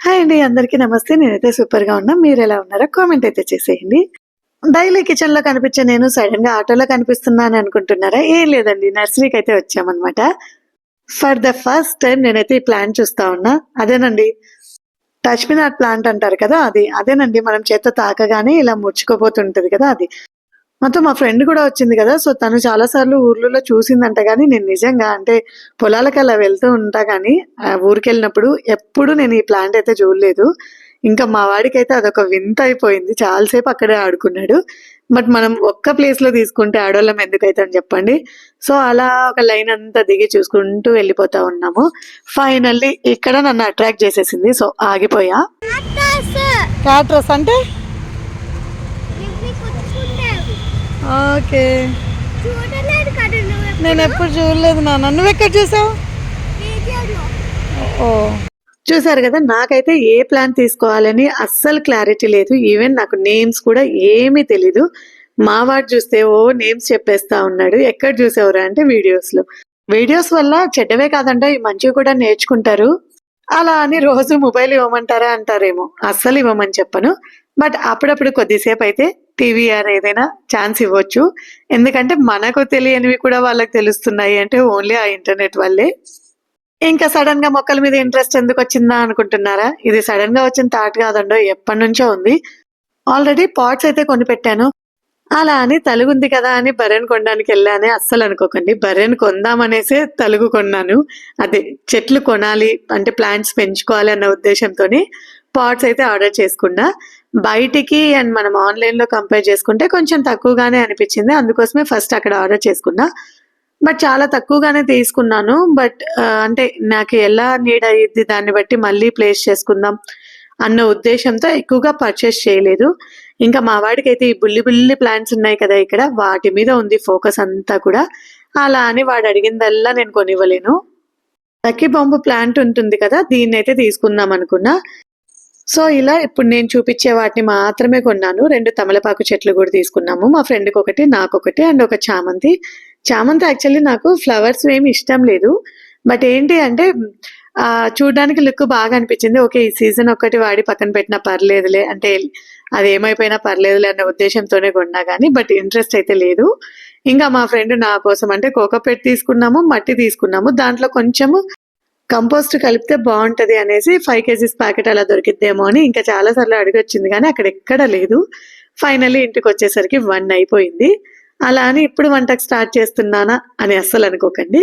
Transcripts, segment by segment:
Hi అండి అందరికీ నమస్తే. నేనైతే సూపర్గా ఉన్నా. మీరు ఎలా ఉన్నారో కామెంట్ అయితే చేసేయండి. డైలీ కిచెన్లో కనిపించే నేను సడన్గా ఆటోలో కనిపిస్తున్నాను అనుకుంటున్నారా? ఏం లేదండి నర్సరీకి అయితే వచ్చామన్నమాట. ఫర్ ద ఫస్ట్ టైం నేనైతే ఈ ప్లాంట్ చూస్తా ఉన్నా. అదేనండి టచ్ ప్లాంట్ అంటారు కదా అది. అదేనండి మనం చేత తాకగానే ఇలా ముడుచుకోపోతుంటది కదా అది. మొత్తం మా ఫ్రెండ్ కూడా వచ్చింది కదా సో తను చాలా సార్లు ఊర్లలో చూసిందంట కానీ నేను నిజంగా అంటే పొలాలకు అలా వెళ్తూ ఉంటా కానీ ఆ ఊరికి వెళ్ళినప్పుడు ఎప్పుడు నేను ఈ ప్లాంట్ అయితే చూడలేదు. ఇంకా మా వాడికి అయితే అదొక వింత అయిపోయింది. చాలాసేపు అక్కడే ఆడుకున్నాడు. బట్ మనం ఒక్క ప్లేస్లో తీసుకుంటే ఆడవాళ్ళం ఎందుకైతే అని చెప్పండి. సో అలా ఒక లైన్ అంతా దిగి చూసుకుంటూ వెళ్ళిపోతా ఉన్నాము. ఫైనల్లీ ఇక్కడ నన్ను అట్రాక్ట్ చేసేసింది. సో ఆగిపోయా. క్యాట్రస్ అంటే? ఓకే. చూడలేదు నేను ఎప్పుడు చూడలేదు నాన్న. నువ్వు ఎక్కడ చూసావు? ఓ. చూసారు కదా నాకైతే ఏ ప్లాన్ తీసుకోవాలని అస్సలు క్లారిటీ లేదు. ఈవెన్ నాకు నేమ్స్ కూడా ఏమీ తెలీదు. మా వాడు చూస్తే ఓ నేమ్స్ చెప్పేస్తా ఉన్నాడు. ఎక్కడ చూసేవరా అంటే వీడియోస్లో. వీడియోస్ వల్ల చెడ్డవే కాదంట ఈ మంచివి కూడా నేర్చుకుంటారు. అలా అని రోజు మొబైల్ ఇవ్వమంటారా అంటారేమో. అస్సలు ఇవ్వమని చెప్పను. బట్ అప్పుడప్పుడు కొద్దిసేపు అయితే టీవీఆర్ ఏదైనా ఛాన్స్ ఇవ్వచ్చు. ఎందుకంటే మనకు తెలియనివి కూడా వాళ్ళకి తెలుస్తున్నాయి అంటే ఓన్లీ ఆ ఇంటర్నెట్ వల్లే. ఇంకా సడన్గా మొక్కల మీద ఇంట్రెస్ట్ ఎందుకు వచ్చిందా అనుకుంటున్నారా? ఇది సడన్గా వచ్చిన థాట్ కాదండో ఎప్పటి నుంచో ఉంది. ఆల్రెడీ పాట్స్ అయితే కొని పెట్టాను అలా అని తలుగుంది కదా అని బర్రెన్ కొనడానికి వెళ్ళానే అస్సలు అనుకోకండి. బర్రెను కొందామనేసే తలుగు కొన్నాను. అదే చెట్లు కొనాలి అంటే ప్లాంట్స్ పెంచుకోవాలి అన్న ఉద్దేశంతోని పాట్స్ అయితే ఆర్డర్ చేసుకున్నా. బయటికి అండ్ మనం ఆన్లైన్లో కంపేర్ చేసుకుంటే కొంచెం తక్కువగానే అనిపించింది. అందుకోసమే ఫస్ట్ అక్కడ ఆర్డర్ చేసుకున్నా. బట్ చాలా తక్కువగానే తీసుకున్నాను. బట్ అంటే నాకు ఎలా నీడ్ అయ్యిద్ది దాన్ని బట్టి మళ్ళీ ప్లేస్ చేసుకుందాం అన్న ఉద్దేశంతో ఎక్కువగా పర్చేస్ చేయలేదు. ఇంకా మా వాడికి అయితే ఈ బుల్లి బుల్లి ప్లాంట్స్ ఉన్నాయి కదా ఇక్కడ. వాటి మీద ఉంది ఫోకస్ అంతా కూడా. అలా అని వాడు అడిగిందల్లా నేను కొనివ్వలేను. లక్కీ బాంబు ప్లాంట్ ఉంటుంది కదా దీన్ని అయితే తీసుకుందాం అనుకున్నా. సో ఇలా ఇప్పుడు నేను చూపించే వాటిని మాత్రమే కొన్నాను. రెండు తమలపాకు చెట్లు కూడా తీసుకున్నాము. మా ఫ్రెండ్కి ఒకటి నాకు ఒకటి అండ్ ఒక చామంతి. చామంతి యాక్చువల్లీ నాకు ఫ్లవర్స్ ఏమి ఇష్టం లేదు. బట్ ఏంటి అంటే చూడడానికి లుక్ బాగా అనిపించింది. ఓకే ఈ సీజన్ ఒక్కటి వాడి పక్కన పెట్టినా పర్లేదులే అంటే అది ఏమైపోయినా పర్లేదులే అన్న ఉద్దేశంతోనే కొన్నా కానీ బట్ ఇంట్రెస్ట్ అయితే లేదు. ఇంకా మా ఫ్రెండ్ నా కోసం అంటే కోకోపెట్ తీసుకున్నాము మట్టి తీసుకున్నాము. దాంట్లో కొంచెము కంపోస్ట్ కలిపితే బాగుంటది అనేసి ఫైవ్ కేజీస్ ప్యాకెట్ అలా దొరికిద్దేమో అని ఇంకా చాలా సార్లు అడిగి వచ్చింది కానీ అక్కడ ఎక్కడ లేదు. ఫైనల్లీ ఇంటికి వచ్చేసరికి వన్ అయిపోయింది. అలా అని ఇప్పుడు వంటకు స్టార్ట్ చేస్తున్నానా అని అస్సలు అనుకోకండి.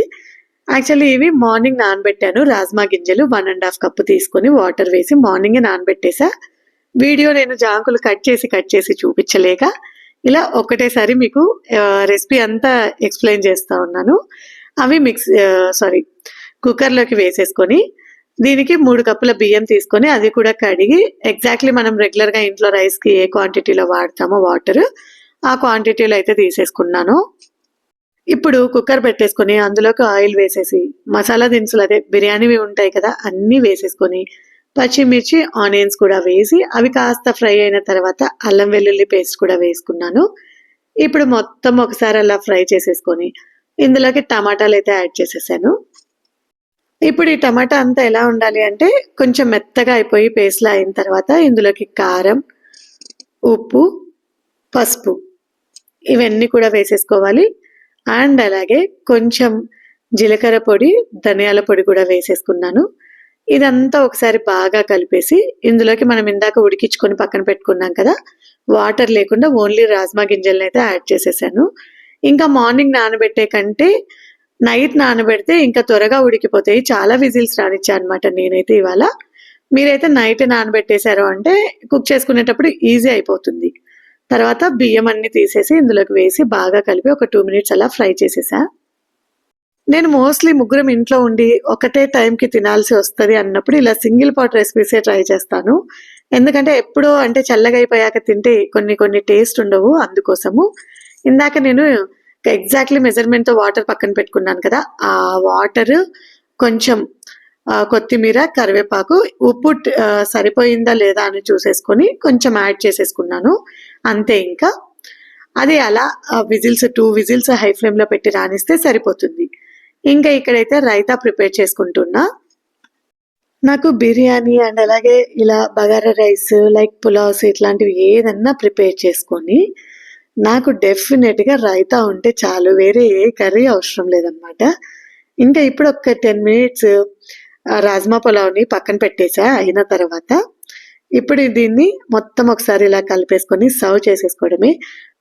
యాక్చువల్లీ ఇవి మార్నింగ్ నానబెట్టాను. రాజ్మా గింజలు వన్ అండ్ హాఫ్ కప్పు తీసుకొని వాటర్ వేసి మార్నింగే నానబెట్టేసా. వీడియో నేను జాంకులు కట్ చేసి కట్ చేసి చూపించలేక ఇలా ఒకటేసారి మీకు రెసిపీ అంతా ఎక్స్ప్లెయిన్ చేస్తూ ఉన్నాను. అవి మిక్స్ సారీ కుక్కర్లోకి వేసేసుకొని దీనికి మూడు కప్పుల బియ్యం తీసుకొని అది కూడా కడిగి ఎగ్జాక్ట్లీ మనం రెగ్యులర్గా ఇంట్లో రైస్కి ఏ క్వాంటిటీలో వాడతామో వాటర్ ఆ క్వాంటిటీలో అయితే తీసేసుకున్నాను. ఇప్పుడు కుక్కర్ పెట్టేసుకొని అందులోకి ఆయిల్ వేసేసి మసాలా దినుసులు అదే బిర్యానీవి ఉంటాయి కదా అన్నీ వేసేసుకొని పచ్చిమిర్చి ఆనియన్స్ కూడా వేసి అవి కాస్త ఫ్రై అయిన తర్వాత అల్లం వెల్లుల్లి పేస్ట్ కూడా వేసుకున్నాను. ఇప్పుడు మొత్తం ఒకసారి అలా ఫ్రై చేసేసుకొని ఇందులోకి టమాటాలు అయితే యాడ్ చేసేసాను. ఇప్పుడు ఈ టమాటా అంతా ఎలా ఉండాలి అంటే కొంచెం మెత్తగా అయిపోయి పేస్ట్లా అయిన తర్వాత ఇందులోకి కారం ఉప్పు పసుపు ఇవన్నీ కూడా వేసేసుకోవాలి. అండ్ అలాగే కొంచెం జీలకర్ర పొడి ధనియాల పొడి కూడా వేసేసుకున్నాను. ఇదంతా ఒకసారి బాగా కలిపేసి ఇందులోకి మనం ఇందాక ఉడికించుకొని పక్కన పెట్టుకున్నాం కదా వాటర్ లేకుండా ఓన్లీ రాజ్మా గింజలను అయితే యాడ్ చేసేసాను. ఇంకా మార్నింగ్ నానబెట్టే కంటే నైట్ నానబెడితే ఇంకా త్వరగా ఉడికిపోతాయి. చాలా విజిల్స్ రానిచ్చా అనమాట నేనైతే ఇవాళ. మీరైతే నైట్ నానబెట్టేశారు అంటే కుక్ చేసుకునేటప్పుడు ఈజీ అయిపోతుంది. తర్వాత బియ్యం అన్ని తీసేసి ఇందులోకి వేసి బాగా కలిపి ఒక టూ మినిట్స్ అలా ఫ్రై చేసేసా. నేను మోస్ట్లీ ముగ్గురం ఇంట్లో ఉండి ఒకటే టైంకి తినాల్సి వస్తుంది అన్నప్పుడు ఇలా సింగిల్ పాట్ రెసిపీసే ట్రై చేస్తాను. ఎందుకంటే ఎప్పుడో అంటే చల్లగా అయిపోయాక తింటే కొన్ని కొన్ని టేస్ట్ ఉండవు అందుకోసము. ఇందాక నేను ఎగ్జాక్ట్లీ మెజర్మెంట్తో వాటర్ పక్కన పెట్టుకున్నాను కదా ఆ వాటర్ కొంచెం కొత్తిమీర కరివేపాకు ఉప్పు సరిపోయిందా లేదా అని చూసేసుకొని కొంచెం యాడ్ చేసేసుకున్నాను. అంతే ఇంకా. అది అలా విజిల్స్ టూ విజిల్స్ హై ఫ్లేమ్లో పెట్టి రానిస్తే సరిపోతుంది. ఇంకా ఇక్కడైతే రైతా ప్రిపేర్ చేసుకుంటున్నా. నాకు బిర్యానీ అండ్ అలాగే ఇలా బగారా రైస్ లైక్ పులావ్స్ ఇట్లాంటివి ఏదన్నా ప్రిపేర్ చేసుకొని నాకు డెఫినెట్గా రైతా ఉంటే చాలు. వేరే ఏ కర్రీ అవసరం లేదనమాట ఇంకా ఇప్పుడు ఒక టెన్ మినిట్స్ రాజ్మా పులావ్ని పక్కన పెట్టేసా అయిన తర్వాత ఇప్పుడు దీన్ని మొత్తం ఒకసారి ఇలా కలిపేసుకొని సర్వ్ చేసేసుకోవడమే.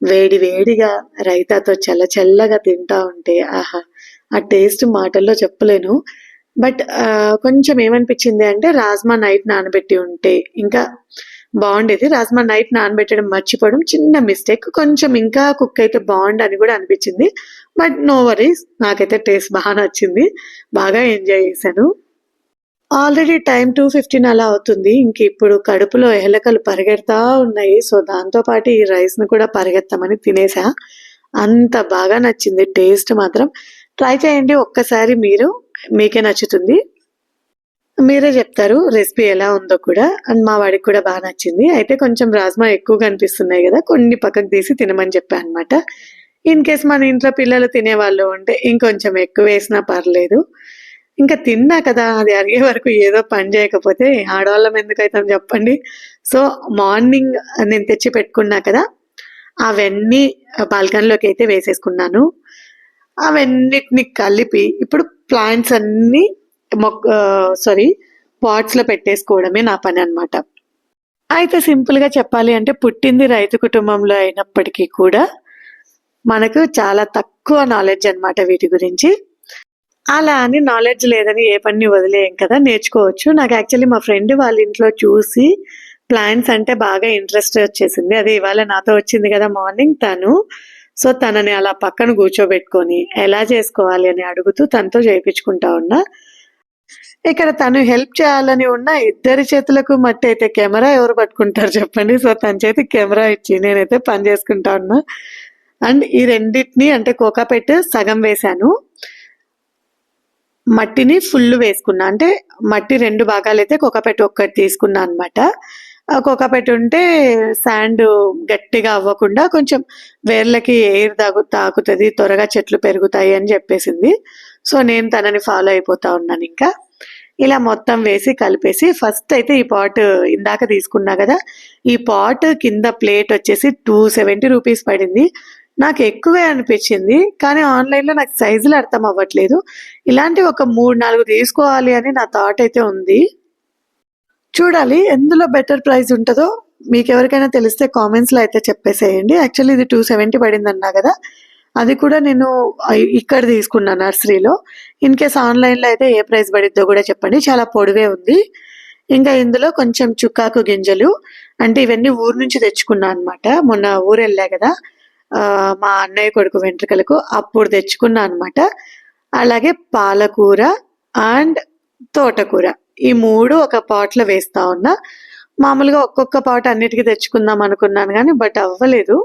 వేడి వేడిగా రైతాతో చల్ల చల్లగా తింటా ఉంటే ఆహా ఆ టేస్ట్ మాటల్లో చెప్పలేను. బట్ కొంచెం ఏమనిపించింది అంటే రాజ్మా నైట్ నానబెట్టి ఉంటే ఇంకా బాగుండేది. రాజ్మా నైట్ నానబెట్టడం మర్చిపోవడం చిన్న మిస్టేక్. కొంచెం ఇంకా కుక్ అయితే బాగుండు అని కూడా అనిపించింది. బట్ నో వరీస్ నాకైతే టేస్ట్ బాగా నచ్చింది. బాగా ఎంజాయ్ చేశాను. ఆల్రెడీ టైం టూ ఫిఫ్టీన్ అలా అవుతుంది. ఇంక ఇప్పుడు కడుపులో ఎలకలు పరిగెడతా ఉన్నాయి. సో దాంతోపాటు ఈ రైస్ను కూడా పరిగెత్తమని తినేసా. అంత బాగా నచ్చింది. టేస్ట్ మాత్రం. ట్రై చేయండి ఒక్కసారి మీరు. మీకే నచ్చుతుంది. మీరే చెప్తారు రెసిపీ ఎలా ఉందో కూడా. అండ్ మా వాడికి కూడా బాగా నచ్చింది. అయితే కొంచెం రాజ్మా ఎక్కువగా అనిపిస్తున్నాయి కదా కొన్ని పక్కకు తీసి తినమని చెప్పాను అనమాట ఇన్ కేస్ మన ఇంట్లో పిల్లలు తినేవాళ్ళు ఉంటే ఇంకొంచెం ఎక్కువ వేసినా పర్లేదు. ఇంకా తిన్నా కదా అది అరిగే వరకు ఏదో పని చేయకపోతే ఆడవాళ్ళం ఎందుకైతాం చెప్పండి. సో మార్నింగ్ నేను తెచ్చి పెట్టుకున్నా కదా అవన్నీ బాల్కనీలోకి అయితే వేసేసుకున్నాను. అవన్నిటిని కలిపి ఇప్పుడు ప్లాంట్స్ అన్నీ మొక్క సారీ పాట్స్లో పెట్టేసుకోవడమే నా పని అనమాట అయితే సింపుల్గా చెప్పాలి అంటే పుట్టింది రైతు కుటుంబంలో అయినప్పటికీ కూడా మనకు చాలా తక్కువ నాలెడ్జ్ అనమాట వీటి గురించి. అలా అని నాలెడ్జ్ లేదని ఏ పని వదిలేయం కదా నేర్చుకోవచ్చు. నాకు యాక్చువల్లీ మా ఫ్రెండ్ వాళ్ళ ఇంట్లో చూసి ప్లాంట్స్ అంటే బాగా ఇంట్రెస్ట్ వచ్చేసింది. అది ఇవాళ నాతో వచ్చింది కదా మార్నింగ్ తను. సో తనని అలా పక్కన కూర్చోబెట్టుకొని ఎలా చేసుకోవాలి అని అడుగుతూ తనతో చేయించుకుంటా ఉన్నా. ఇక్కడ తను హెల్ప్ చేయాలని ఉన్న ఇద్దరి చేతులకు మట్టి అయితే కెమెరా ఎవరు పట్టుకుంటారు చెప్పండి. సో తన చేతి కెమెరా ఇచ్చి నేనైతే పని చేసుకుంటా ఉన్నా. అండ్ ఈ రెండింటిని అంటే కోకాపెట్ సగం వేశాను. మట్టిని ఫుల్ వేసుకున్నా. అంటే మట్టి రెండు భాగాలు అయితే కోకాపెట్ ఒక్కటి తీసుకున్నా అనమాట కోకాపెట్ ఉంటే శాండ్ గట్టిగా అవ్వకుండా కొంచెం వేర్లకి ఎయిర్ తాగు తాకుతుంది త్వరగా చెట్లు పెరుగుతాయి అని చెప్పేసింది. సో నేను తనని ఫాలో అయిపోతా ఉన్నాను ఇంకా. ఇలా మొత్తం వేసి కలిపేసి ఫస్ట్ అయితే ఈ పాట్ ఇందాక తీసుకున్నా కదా ఈ పాట్ కింద ప్లేట్ వచ్చేసి టూ సెవెంటీ రూపీస్ పడింది. నాకు ఎక్కువే అనిపించింది కానీ ఆన్లైన్లో నాకు సైజులు అర్థం అవ్వట్లేదు. ఇలాంటి ఒక మూడు నాలుగు తీసుకోవాలి అని నా థాట్ అయితే ఉంది. చూడాలి ఎందులో బెటర్ ప్రైస్ ఉంటుందో. మీకు ఎవరికైనా తెలిస్తే కామెంట్స్లో అయితే చెప్పేసేయండి. యాక్చువల్లీ ఇది టూ సెవెంటీ పడింది అన్నా కదా అది కూడా నేను ఇక్కడ తీసుకున్నా నర్సరీలో. ఇన్ కేస్ ఆన్లైన్లో అయితే ఏ ప్రైస్ పడిద్దో కూడా చెప్పండి. చాలా పొడివే ఉంది. ఇంకా ఇందులో కొంచెం చుక్కాకు గింజలు అంటే ఇవన్నీ ఊరు నుంచి తెచ్చుకున్నా అనమాట మొన్న ఊరు వెళ్ళా కదా. మా అన్నయ్య కొడుకు వెంట్రుకలకు అప్పుడు తెచ్చుకున్నా అనమాట అలాగే పాలకూర అండ్ తోటకూర. ఈ మూడు ఒక పాట్లో వేస్తా ఉన్నా. మామూలుగా ఒక్కొక్క పాట అన్నిటికీ తెచ్చుకుందాం అనుకున్నాను కానీ బట్ అవ్వలేదు.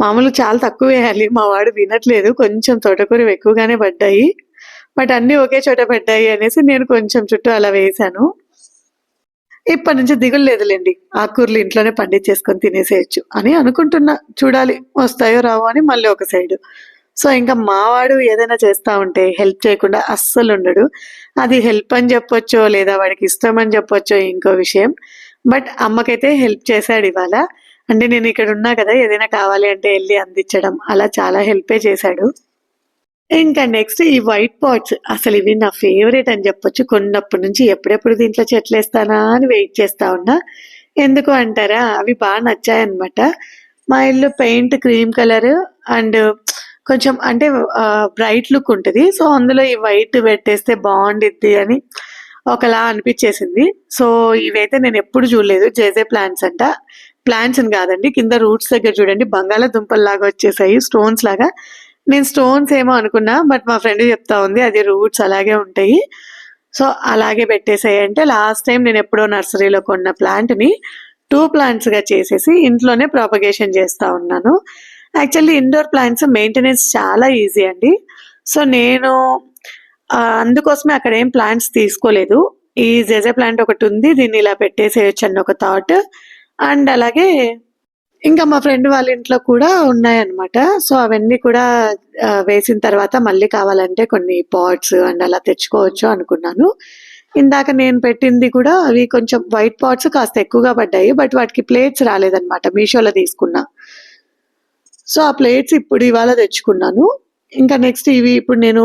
మామూలు చాలా తక్కువ వేయాలి మా వాడు వినట్లేదు. కొంచెం తోటకూర ఎక్కువగానే పడ్డాయి. బట్ అన్నీ ఒకే చోట పడ్డాయి అనేసి నేను కొంచెం చుట్టూ అలా వేసాను ఇప్పటి నుంచి దిగులు లేదులేండి. ఆకుకూరలు ఇంట్లోనే పండించేసుకొని తినేసేయచ్చు అని అనుకుంటున్నా. చూడాలి వస్తాయో రావో అని మళ్ళీ ఒక సైడ్. సో ఇంకా మావాడు ఏదైనా చేస్తా ఉంటే హెల్ప్ చేయకుండా అస్సలు ఉండడు. అది హెల్ప్ అని చెప్పొచ్చో లేదా వాడికి ఇష్టం అని చెప్పొచ్చో ఇంకో విషయం. బట్ అమ్మకైతే హెల్ప్ చేశాడు ఇవాళ. అంటే నేను ఇక్కడ ఉన్నా కదా ఏదైనా కావాలి అంటే వెళ్ళి అందించడం. అలా చాలా హెల్పే చేశాడు. ఇంకా నెక్స్ట్ ఈ వైట్ పాట్స్ అసలు ఇవి నా ఫేవరెట్ అని చెప్పొచ్చు. కొన్నప్పటి నుంచి ఎప్పుడెప్పుడు దీంట్లో చెట్లు వేస్తానా అని వెయిట్ చేస్తా ఉన్నా. ఎందుకు అంటారా? అవి బాగా నచ్చాయన్నమాట. మా ఇల్లు పెయింట్ క్రీమ్ కలర్ అండ్ కొంచెం అంటే బ్రైట్ లుక్ ఉంటుంది. సో అందులో ఈ వైట్ పెట్టేస్తే బాగుండిద్ది అని ఒకలా అనిపించేసింది. సో ఇవైతే నేను ఎప్పుడు చూడలేదు. జేజే ప్లాంట్స్ అంట. ప్లాంట్స్ అని కాదండి కింద రూట్స్ దగ్గర చూడండి బంగాళాదుంపలు లాగా వచ్చేసాయి స్టోన్స్ లాగా. నేను స్టోన్స్ ఏమో అనుకున్నా బట్ మా ఫ్రెండ్ చెప్తా ఉంది అది రూట్స్ అలాగే ఉంటాయి. సో అలాగే పెట్టేసాయి. అంటే లాస్ట్ టైం నేను ఎప్పుడో నర్సరీలో కొన్న ప్లాంట్ని టూ ప్లాంట్స్గా చేసేసి ఇంట్లోనే ప్రాపగేషన్ చేస్తూ ఉన్నాను. యాక్చువల్లీ ఇండోర్ ప్లాంట్స్ మెయింటెనెన్స్ చాలా ఈజీ అండి. సో నేను అందుకోసమే అక్కడ ఏం ప్లాంట్స్ తీసుకోలేదు. ఈ జెజే ప్లాంట్ ఒకటి ఉంది దీన్ని ఇలా పెట్టేసేయచ్చు అన్న ఒక థాట్ అండ్ అలాగే ఇంకా మా ఫ్రెండ్ వాళ్ళ ఇంట్లో కూడా ఉన్నాయన్నమాట. సో అవన్నీ కూడా వేసిన తర్వాత మళ్ళీ కావాలంటే కొన్ని పాట్స్ అండ్ అలా తెచ్చుకోవచ్చు అనుకున్నాను. ఇందాక నేను పెట్టింది కూడా అవి కొంచెం వైట్ పాట్స్ కాస్త ఎక్కువగా పడ్డాయి బట్ వాటికి ప్లేట్స్ రాలేదన్నమాట. మీషోలో తీసుకున్నా. సో ఆ ప్లేట్స్ ఇప్పుడు ఇవాళ తెచ్చుకున్నాను. ఇంకా నెక్స్ట్ ఇవి ఇప్పుడు నేను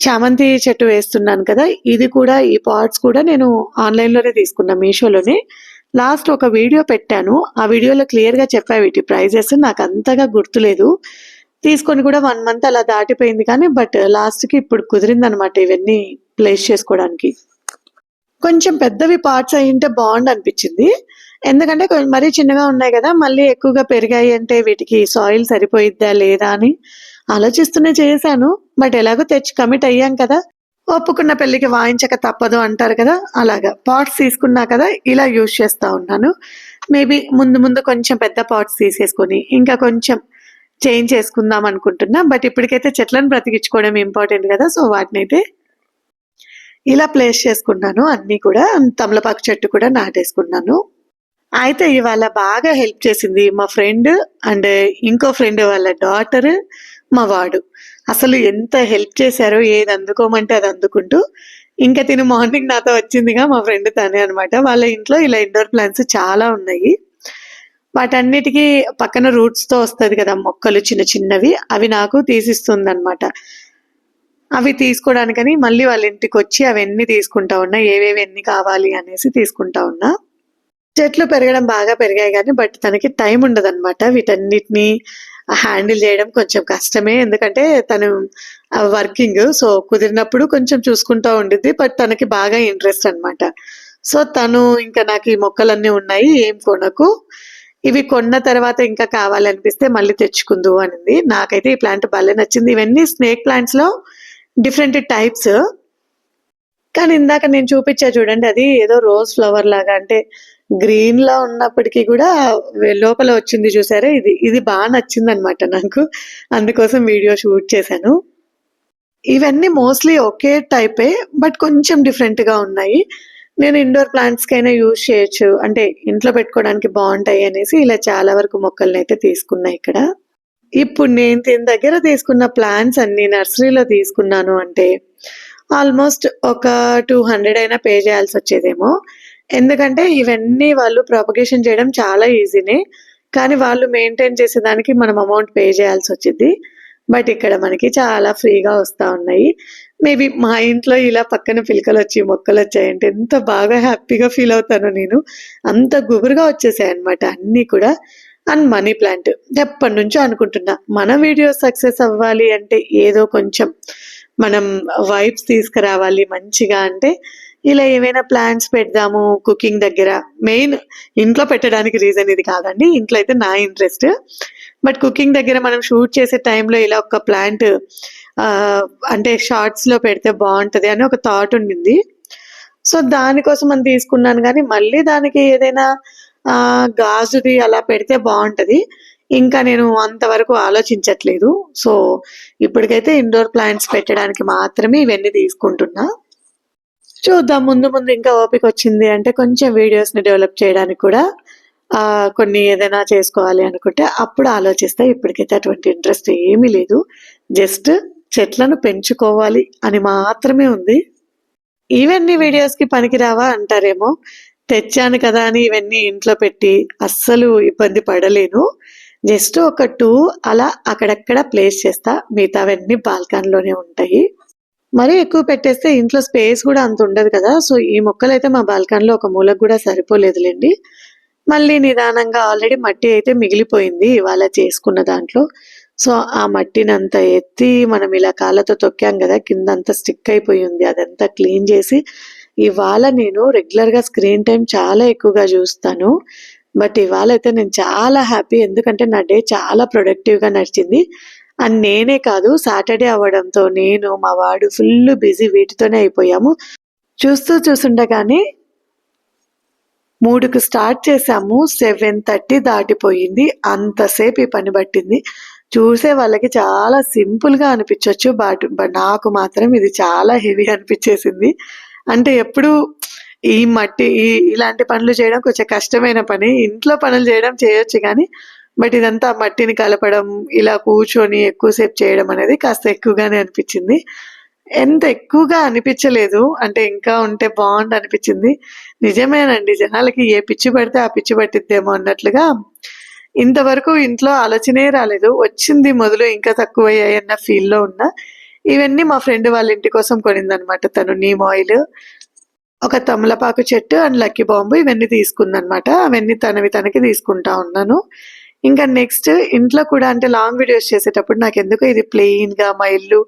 చామంతి చెట్టు వేస్తున్నాను కదా ఇది కూడా ఈ పాట్స్ కూడా నేను ఆన్లైన్లోనే తీసుకున్నా మీషోలోనే. లాస్ట్ ఒక వీడియో పెట్టాను. ఆ వీడియోలో క్లియర్గా చెప్పా వీటి ప్రైజెస్ నాకు అంతగా గుర్తులేదు. తీసుకొని కూడా వన్ మంత్ అలా దాటిపోయింది కానీ బట్ లాస్ట్కి ఇప్పుడు కుదిరిందనమాట ఇవన్నీ ప్లేస్ చేసుకోవడానికి. కొంచెం పెద్దవి పార్ట్స్ అయ్యింటే బాగుండు అనిపించింది. ఎందుకంటే కొంచెం మరీ చిన్నగా ఉన్నాయి కదా మళ్ళీ ఎక్కువగా పెరిగాయి అంటే వీటికి సాయిల్ సరిపోయిద్దా లేదా అని ఆలోచిస్తూనే చేశాను బట్ ఎలాగో తెచ్చి కమిట్ అయ్యాం కదా. ఒప్పుకున్న పెళ్ళికి వాయించక తప్పదు అంటారు కదా? అలాగా. పాట్స్ తీసుకున్నా కదా ఇలా యూజ్ చేస్తూ ఉన్నాను. మేబీ ముందు ముందు కొంచెం పెద్ద పాట్స్ తీసేసుకొని ఇంకా కొంచెం చేంజ్ చేసుకుందాం అనుకుంటున్నా. బట్ ఇప్పటికైతే చెట్లను బ్రతికించుకోవడం ఇంపార్టెంట్ కదా సో వాటిని అయితే ఇలా ప్లేస్ చేసుకున్నాను. అన్నీ కూడా తమలపాకు చెట్టు కూడా నాటేసుకున్నాను. అయితే ఇవాళ బాగా హెల్ప్ చేసింది మా ఫ్రెండ్ అండ్ ఇంకో ఫ్రెండ్ వాళ్ళ డాటర్ మా వాడు. అసలు ఎంత హెల్ప్ చేశారో ఏది అందుకోమంటే అది అందుకుంటూ ఇంకా తిను మార్నింగ్ నాతో వచ్చిందిగా మా ఫ్రెండ్ తనే అనమాట వాళ్ళ ఇంట్లో ఇలా ఇండోర్ ప్లాంట్స్ చాలా ఉన్నాయి. వాటన్నిటికీ పక్కన రూట్స్తో వస్తుంది కదా మొక్కలు చిన్న చిన్నవి అవి నాకు తీసిస్తుంది అనమాట అవి తీసుకోవడానికని మళ్ళీ వాళ్ళ ఇంటికి వచ్చి అవన్నీ తీసుకుంటా ఉన్నా ఏవేవి ఎన్ని కావాలి అనేసి తీసుకుంటా ఉన్నా. చెట్లు పెరగడం బాగా పెరిగాయి కానీ బట్ తనకి టైం ఉండదు అనమాట వీటన్నిటిని హ్యాండిల్ చేయడం కొంచెం కష్టమే. ఎందుకంటే తను వర్కింగ్. సో కుదిరినప్పుడు కొంచెం చూసుకుంటా ఉండిద్ది. బట్ తనకి బాగా ఇంట్రెస్ట్ అన్నమాట. సో తను ఇంకా నాకు ఈ మొక్కలన్నీ ఉన్నాయి. ఏం కొనకు. ఇవి కొన్న తర్వాత ఇంకా కావాలనిపిస్తే మళ్ళీ తెచ్చుకుందు అనింది. నాకైతే ఈ ప్లాంట్ భలే నచ్చింది. ఇవన్నీ స్నేక్ ప్లాంట్స్లో డిఫరెంట్ టైప్స్. కానీ ఇందాక నేను చూపించా చూడండి అది ఏదో రోజ్ ఫ్లవర్ లాగా అంటే గ్రీన్లో ఉన్నప్పటికీ కూడా లోపల వచ్చింది చూసారా? ఇది ఇది బాగా నచ్చింది అనమాట నాకు. అందుకోసం వీడియో షూట్ చేశాను. ఇవన్నీ మోస్ట్లీ ఒకే టైపే బట్ కొంచెం డిఫరెంట్గా ఉన్నాయి. నేను ఇండోర్ ప్లాంట్స్ కైనా యూజ్ చేయొచ్చు. అంటే ఇంట్లో పెట్టుకోవడానికి బాగుంటాయి అనేసి ఇలా చాలా వరకు మొక్కల్ని అయితే తీసుకున్నా ఇక్కడ. ఇప్పుడు నేను దీని దగ్గర తీసుకున్న ప్లాంట్స్ అన్ని నర్సరీలో తీసుకున్నాను అంటే ఆల్మోస్ట్ ఒక టూ హండ్రెడ్ అయినా పే చేయాల్సి వచ్చేదేమో. ఎందుకంటే ఇవన్నీ వాళ్ళు ప్రాపగేషన్ చేయడం చాలా ఈజీనే కానీ వాళ్ళు మెయింటైన్ చేసేదానికి మనం అమౌంట్ పే చేయాల్సి వచ్చింది బట్ ఇక్కడ మనకి చాలా ఫ్రీగా వస్తూ ఉన్నాయి. మేబీ మా ఇంట్లో ఇలా పక్కన పిలకలు వచ్చి మొక్కలు వచ్చాయంటే ఎంత బాగా హ్యాపీగా ఫీల్ అవుతాను నేను. అంత గుబురుగా వచ్చేసాయి అనమాట అన్నీ కూడా. అండ్ మనీ ప్లాంట్ ఎప్పటి నుంచో అనుకుంటున్నా. మన వీడియో సక్సెస్ అవ్వాలి అంటే ఏదో కొంచెం మనం వైబ్స్ తీసుకురావాలి మంచిగా అంటే ఇలా ఏమైనా ప్లాంట్స్ పెడదాము కుకింగ్ దగ్గర. మెయిన్ ఇంట్లో పెట్టడానికి రీజన్ ఇది కాదండి. ఇంట్లో అయితే నా ఇంట్రెస్ట్ బట్ కుకింగ్ దగ్గర మనం షూట్ చేసే టైంలో ఇలా ఒక ప్లాంట్ అంటే షార్ట్స్లో పెడితే బాగుంటది అని ఒక థాట్ ఉండింది. సో దానికోసం అని తీసుకున్నాను కానీ మళ్ళీ దానికి ఏదైనా గాజుది అలా పెడితే బాగుంటుంది. ఇంకా నేను అంతవరకు ఆలోచించట్లేదు. సో ఇప్పటికైతే ఇండోర్ ప్లాంట్స్ పెట్టడానికి మాత్రమే ఇవన్నీ తీసుకుంటున్నా. చూద్దాం ముందు ముందు ఇంకా ఓపిక వచ్చింది అంటే కొంచెం వీడియోస్ని డెవలప్ చేయడానికి కూడా కొన్ని ఏదైనా చేసుకోవాలి అనుకుంటే అప్పుడు ఆలోచిస్తే. ఇప్పటికైతే అటువంటి ఇంట్రెస్ట్ ఏమీ లేదు. జస్ట్ చెట్లను పెంచుకోవాలి అని మాత్రమే ఉంది. ఇవన్నీ వీడియోస్కి పనికిరావా అంటారేమో. తెచ్చాను కదా అని ఇవన్నీ ఇంట్లో పెట్టి అస్సలు ఇబ్బంది పడలేను. జస్ట్ ఒక టూ అలా అక్కడక్కడ ప్లేస్ చేస్తా. మిగతావన్నీ బాల్కనీలోనే ఉంటాయి. మరీ ఎక్కువ పెట్టేస్తే ఇంట్లో స్పేస్ కూడా అంత ఉండదు కదా. సో ఈ మొక్కలు అయితే మా బాల్కనీలో ఒక మూలకు కూడా సరిపోలేదులేండి. మళ్ళీ నిదానంగా ఆల్రెడీ మట్టి అయితే మిగిలిపోయింది ఇవాళ చేసుకున్న దాంట్లో. సో ఆ మట్టిని అంతా ఎత్తి మనం ఇలా కాళ్ళతో తొక్కాం కదా కింద అంతా స్టిక్ అయిపోయి ఉంది. అదంతా క్లీన్ చేసి ఇవాళ నేను రెగ్యులర్గా స్క్రీన్ టైం చాలా ఎక్కువగా చూస్తాను. బట్ ఇవాళ అయితే నేను చాలా హ్యాపీ. ఎందుకంటే నా డే చాలా ప్రొడక్టివ్గా నడిచింది. అండ్ నేనే కాదు సాటర్డే అవ్వడంతో నేను మా వాడు ఫుల్ బిజీ వీటితోనే అయిపోయాము. చూస్తూ చూస్తుండగానే మూడుకు స్టార్ట్ చేసాము సెవెన్ థర్టీ దాటిపోయింది. అంతసేపు ఈ పని పట్టింది. చూసే వాళ్ళకి చాలా సింపుల్గా అనిపించవచ్చు బట్ బట్ నాకు మాత్రం ఇది చాలా హెవీ అనిపించేసింది. అంటే ఎప్పుడు ఈ మట్టి ఈ ఇలాంటి పనులు చేయడం కొంచెం కష్టమైన పని ఇంట్లో పనులు చేయడం చేయొచ్చు కానీ బట్ ఇదంతా మట్టిని కలపడం ఇలా కూర్చొని ఎక్కువసేపు చేయడం అనేది కాస్త ఎక్కువగానే అనిపించింది ఎంత ఎక్కువగా అనిపించలేదు. అంటే ఇంకా ఉంటే బాగుండు అనిపించింది. నిజమేనండి. జనాలకి ఏ పిచ్చి పడితే ఆ పిచ్చి పట్టిద్దేమో అన్నట్లుగా ఇంతవరకు ఇంట్లో ఆలోచనే రాలేదు. వచ్చింది మొదలు ఇంకా తక్కువయ్యాయన్న ఫీల్‌లో ఉన్నా. ఇవన్నీ మా ఫ్రెండ్ వాళ్ళ ఇంటి కోసం కొనిందనమాట. తను నీమ్ ఆయిల్, ఒక తమలపాకు చెట్టు అండ్ లక్కీ బాంబు ఇవన్నీ తీసుకుందనమాట. అవన్నీ తనవి తనకి తీసుకుంటా ఉన్నాను. ఇంకా నెక్స్ట్ ఇంట్లో కూడా అంటే లాంగ్ వీడియోస్ చేసేటప్పుడు నాకు ఎందుకో ఇది ప్లెయిన్‌గా మా ఇల్లు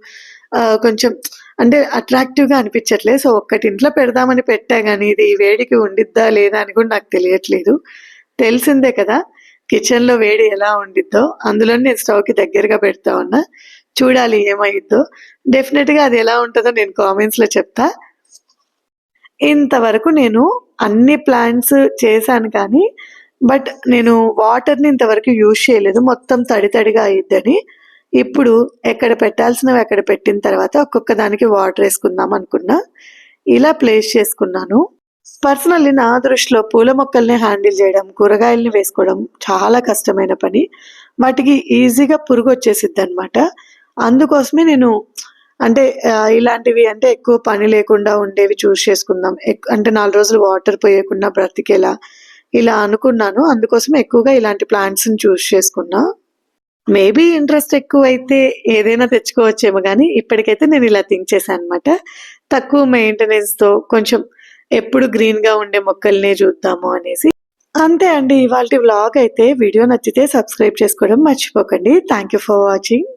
కొంచెం అంటే అట్రాక్టివ్‌గా అనిపించట్లేదు. సో, ఒక్కటి ఇంట్లో పెడదామని పెట్టా కానీ ఇది ఈ వేడికి ఉండిద్దా లేదా అని కూడా నాకు తెలియట్లేదు. తెలిసిందే కదా! కిచెన్‌లో వేడి ఎలా ఉండిద్దో. అందులో నేను స్టవ్‌కి దగ్గరగా పెడతా ఉన్నా. చూడాలి ఏమైద్దో డెఫినెట్గా అది ఎలా ఉంటుందో నేను కామెంట్స్‌లో చెప్తా. ఇంతవరకు నేను అన్ని ప్లాంట్స్ చేశాను కానీ, బట్ నేను వాటర్‌ని ఇంతవరకు యూజ్ చేయలేదు. మొత్తం తడి తడిగా అయ్యిద్దని. ఇప్పుడు ఎక్కడ పెట్టాల్సినవి ఎక్కడ పెట్టిన తర్వాత ఒక్కొక్క దానికి వాటర్ వేసుకుందాం అనుకున్నా. ఇలా ప్లేస్ చేసుకున్నాను. పర్సనల్లీ నా దృష్టిలో పూల మొక్కల్ని హ్యాండిల్ చేయడం, కూరగాయల్ని వేసుకోవడం చాలా కష్టమైన పని. వాటికి ఈజీగా పురుగు వచ్చేసిద్ది అనమాట అందుకోసమే నేను అంటే ఇలాంటివి అంటే ఎక్కువ పని లేకుండా ఉండేవి చూస్ చేసుకుందాం. ఎక్ అంటే నాలుగు రోజులు వాటర్ పోయకుండా బ్రతికేలా ఇలా అనుకున్నాను. అందుకోసం ఎక్కువగా ఇలాంటి ప్లాంట్స్‌ని చూస్ చేసుకున్నా. మేబీ ఇంట్రెస్ట్ ఎక్కువైతే ఏదైనా తెచ్చుకోవచ్చేమో కానీ ఇప్పటికైతే నేను ఇలా థింక్ చేశాను అనమాట. తక్కువ మెయింటెనెన్స్‌తో కొంచెం ఎప్పుడు గ్రీన్‌గా ఉండే మొక్కల్నే చూద్దాము అనేసి. అంతే అండి ఇవాళ వ్లాగ్ అయితే. వీడియో నచ్చితే సబ్స్క్రైబ్ చేసుకోవడం మర్చిపోకండి. Thank you for watching.